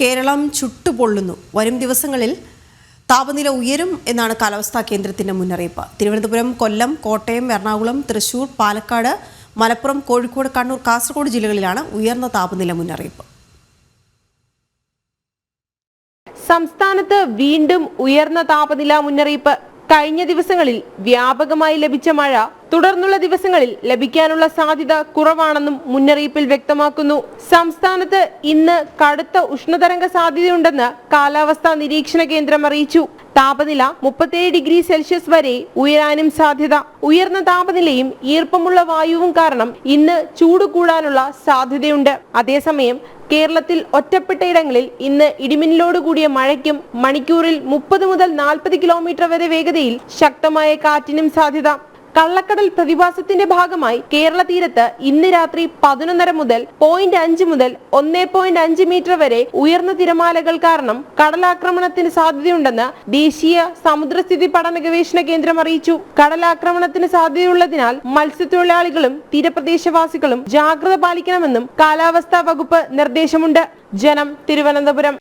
കേരളം ചുട്ടുപൊള്ളുന്നു. വരും ദിവസങ്ങളിൽ താപനില ഉയരും എന്നാണ് കാലാവസ്ഥാ കേന്ദ്രത്തിന്റെ മുന്നറിയിപ്പ്. തിരുവനന്തപുരം കൊല്ലം കോട്ടയം എറണാകുളം തൃശൂർ പാലക്കാട് മലപ്പുറം കോഴിക്കോട് കണ്ണൂർ കാസർഗോഡ് ജില്ലകളിലാണ് ഉയർന്ന താപനില മുന്നറിയിപ്പ്. സംസ്ഥാനത്ത് വീണ്ടും ഉയർന്ന താപനില മുന്നറിയിപ്പ്. കഴിഞ്ഞ ദിവസങ്ങളിൽ വ്യാപകമായി ലഭിച്ച മഴ തുടർന്നുള്ള ദിവസങ്ങളിൽ ലഭിക്കാനുള്ള സാധ്യത കുറവാണെന്നും മുന്നറിയിപ്പിൽ വ്യക്തമാക്കുന്നു. സംസ്ഥാനത്ത് ഇന്ന് കടുത്ത ഉഷ്ണതരംഗ സാധ്യതയുണ്ടെന്ന് കാലാവസ്ഥാ നിരീക്ഷണ കേന്ദ്രം അറിയിച്ചു. താപനില മുപ്പത്തേഴ് ഡിഗ്രി സെൽഷ്യസ് വരെ ഉയരാനും സാധ്യത. ഉയർന്ന താപനിലയും ഈർപ്പമുള്ള വായുവും കാരണം ഇന്ന് ചൂട് കൂടാനുള്ള സാധ്യതയുണ്ട്. അതേസമയം കേരളത്തിൽ ഒറ്റപ്പെട്ട ഇടങ്ങളിൽ ഇന്ന് ഇടിമിന്നലോട് കൂടിയ മഴയ്ക്കും മണിക്കൂറിൽ മുപ്പത് മുതൽ നാൽപ്പത് കിലോമീറ്റർ വരെ വേഗതയിൽ ശക്തമായ കാറ്റിനും സാധ്യത. കള്ളക്കടൽ പ്രതിഭാസത്തിന്റെ ഭാഗമായി കേരള തീരത്ത് ഇന്ന് രാത്രി പതിനൊന്നര മുതൽ പോയിന്റ് അഞ്ച് മുതൽ ഒന്നേ പോയിന്റ് അഞ്ച് മീറ്റർ വരെ ഉയർന്ന തിരമാലകൾ കാരണം കടലാക്രമണത്തിന് സാധ്യതയുണ്ടെന്ന് ദേശീയ സമുദ്രസ്ഥിതി പഠന ഗവേഷണ കേന്ദ്രം അറിയിച്ചു. കടലാക്രമണത്തിന് സാധ്യതയുള്ളതിനാൽ മത്സ്യത്തൊഴിലാളികളും തീരപ്രദേശവാസികളും ജാഗ്രത പാലിക്കണമെന്നും കാലാവസ്ഥാ വകുപ്പ് നിർദ്ദേശമുണ്ട്. ജനം തിരുവനന്തപുരം.